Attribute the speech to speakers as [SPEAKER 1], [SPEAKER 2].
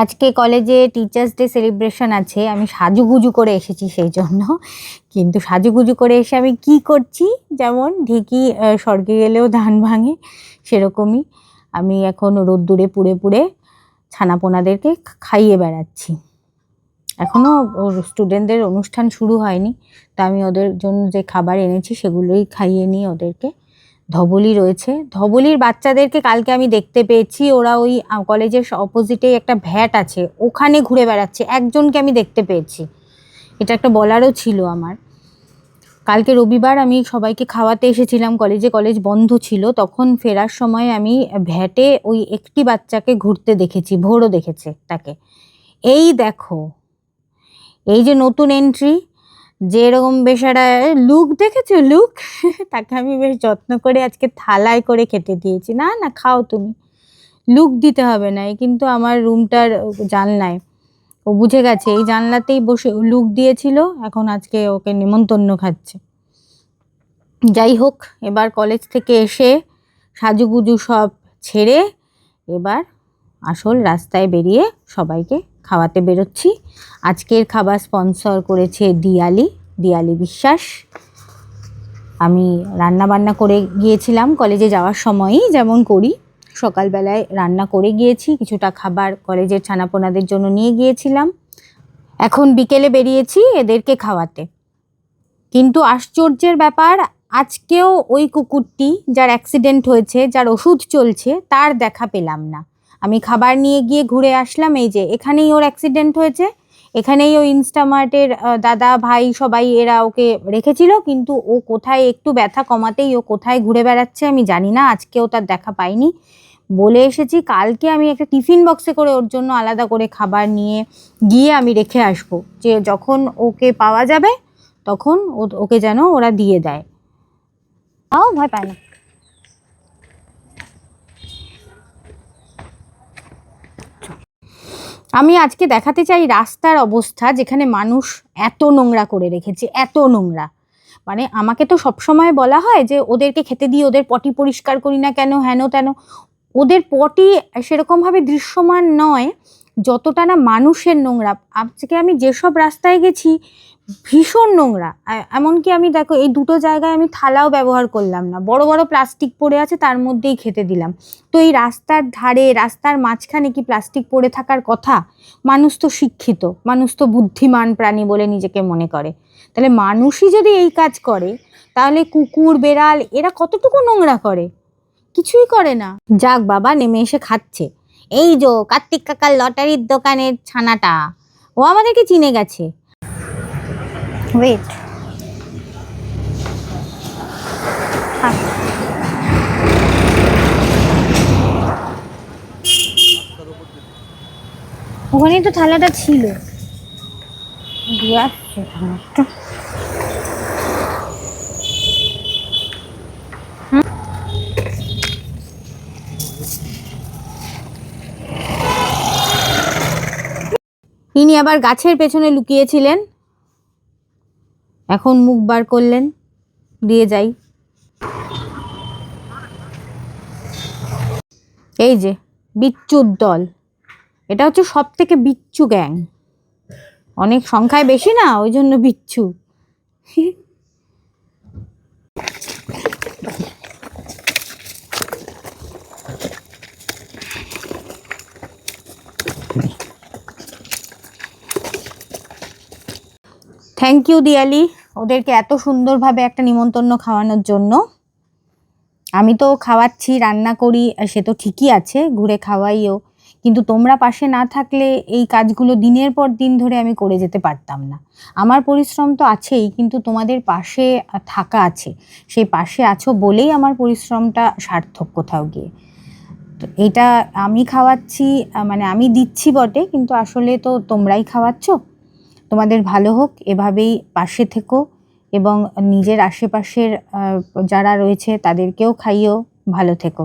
[SPEAKER 1] আজকে কলেজে teachers day celebration আছে, আমি সাজুগুজু করে এসেছি সেই জন্য কিন্তু সাজুগুজু করে এসে আমি কি করছি? যেমন ঢেকি স্বর্গে গেলেও ধান ভাঙে, সেরকমই আমি এখন রোদ্দুরে পুড়ে পুড়ে ছানাপোনাদেরকে খাইয়ে বেড়াচ্ছি। এখনও স্টুডেন্টদের অনুষ্ঠান শুরু হয়নি, তা আমি ওদের জন্য যে খাবার এনেছি সেগুলোই খাইয়ে নিই ওদেরকে। ধবলি রয়েছে। ধবলির বাচ্চাদেরকে কালকে আমি দেখতে পেয়েছি। ওরা ওই কলেজের অপোজিটে একটা ভ্যাট আছে। ওখানে ঘুরে বেড়াচ্ছে। একজনকে আমি দেখতে পেয়েছি। এটা একটা বলারও ছিল আমার। কালকে রবিবার আমি সবাইকে খাওয়াতে এসেছিলাম। কলেজে কলেজ বন্ধ ছিল। তখন ফেরার সময় আমি ভ্যাটে ওই একটি বাচ্চাকে ঘুরতে দেখেছি, ভোরও দেখেছে তাকে। এই দেখো, এই যে নতুন এন্ট্রি যে এরকম লুক দেখেছ? লুক তাকে আমি বেশ যত্ন করে আজকে থালায় করে খেতে দিয়েছি। না না, খাও তুমি। লুক দিতে হবে না কিন্তু আমার রুমটার জানলায়। ও বুঝে গেছে, এই জানলাতেই বসে লুক দিয়েছিল, এখন আজকে ওকে নেমন্তন্ন খাচ্ছে। যাই হোক, এবার কলেজ থেকে এসে সাজুগুজু সব ছেড়ে এবার আসল রাস্তায় বেরিয়ে সবাইকে খাওয়াতে বেরোচ্ছি। আজকের খাবার স্পন্সর করেছে দিয়ালি দিয়ালি বিশ্বাস। আমি রান্না বান্না করে গিয়েছিলাম কলেজে যাওয়ার সময়ই যেমন করি। সকালবেলায় রান্না করে গিয়েছি, কিছুটা খাবার কলেজের ছানাপোনাদের জন্য নিয়ে গিয়েছিলাম। এখন বিকেলে বেরিয়েছি এদেরকে খাওয়াতে। কিন্তু আশ্চর্যের ব্যাপার, আজকেও ওই কুকুরটি যার অ্যাক্সিডেন্ট হয়েছে, যার ওষুধ চলছে, তার দেখা পেলাম না। আমি খাবার নিয়ে গিয়ে ঘুরে আসলাম, এই যে এখানেই ওর অ্যাক্সিডেন্ট হয়েছে, এখানেই ও ইনস্টামার্টের দাদা, ভাই সবাই এরা ওকে রেখেছিল, কিন্তু ও কোথায় একটু ব্যথা কমাতেই ও কোথায় ঘুরে বেড়াচ্ছে আমি জানি না, আজকেও তার দেখা পাইনি। বলে এসেছি, কালকে আমি একটা টিফিন বক্সে করে ওর জন্য আলাদা করে খাবার নিয়ে গিয়ে আমি রেখে আসব, যে যখন ওকে পাওয়া যাবে তখন ওকে যেন ওরা দিয়ে দেয়। তাও ভয় পায় না। আমি আজকে দেখাতে চাই রাস্তার অবস্থা যেখানে মানুষ এত নোংরা করে রেখেছে, এত নোংরা। মানে আমাকে তো সবসময় বলা হয় যে, ওদেরকে খেতে দিই, ওদের পটি পরিষ্কার করি না কেন, হেন তেন। ওদের পটি সেরকমভাবে দৃশ্যমান নয়, যতটা না মানুষের নোংরা। আজকে আমি যেসব রাস্তায় গেছি ভীষণ নোংরা। এমনকি আমি দেখো, এই দুটো জায়গায় আমি থালাও ব্যবহার করলাম না। বড় বড় প্লাস্টিক পড়ে আছে, তার মধ্যেই খেতে দিলাম। তো এই রাস্তার ধারে, রাস্তার মাঝখানে কি প্লাস্টিক পড়ে থাকার কথা? মানুষ তো শিক্ষিত, মানুষ তো বুদ্ধিমান প্রাণী বলে নিজেকে মনে করে। তাহলে মানুষই যদি এই কাজ করে, তাহলে কুকুর, বেড়াল, এরা কতটুকু নোংরা করে? কিছুই করে না। যাক বাবা, নেমে এসে খাচ্ছে। এই যো কার্তিক কাকার লটারির দোকানের ছানাটা, ও আমাদেরকে চিনে গেছে। ওয়েট ওখানেই তো থালাটা ছিল? ইনি আবার গাছের পেছনে লুকিয়েছিলেন। এখন মুখ বার করলেন, দিয়ে যাই। এই যে বিচ্ছুর দল। এটা হচ্ছে সব থেকে বিচ্ছু গ্যাং। অনেক সংখ্যায় বেশি না, ওই জন্য বিচ্ছু। Thank you Diyali. ওদেরকে এত সুন্দরভাবে একটা নিমন্ত্রণ খাওয়ানোর জন্য। আমি তো খাওয়াচ্ছি, রান্না করি সে তো ঠিকই আছে, ঘুরে খাওয়াইও। কিন্তু তোমরা পাশে না থাকলে এই কাজগুলো দিনের পর দিন ধরে আমি করে যেতে পারতাম না। আমার পরিশ্রম তো আছেই, কিন্তু তোমাদের পাশে থাকা আছে। সেই পাশে আছো বলেই আমার পরিশ্রমটা সার্থক কোথাও গিয়ে। তো এটা আমি খাওয়াচ্ছি মানে আমি দিচ্ছি বটে, কিন্তু আসলে তো তোমরাই খাওয়াচ্ছ। তোমাদের ভালো হোক, এভাবেই পাশে থেকো এবং নিজের আশেপাশের যারা রয়েছে তাদেরকেও খাইও ভালো থেকো।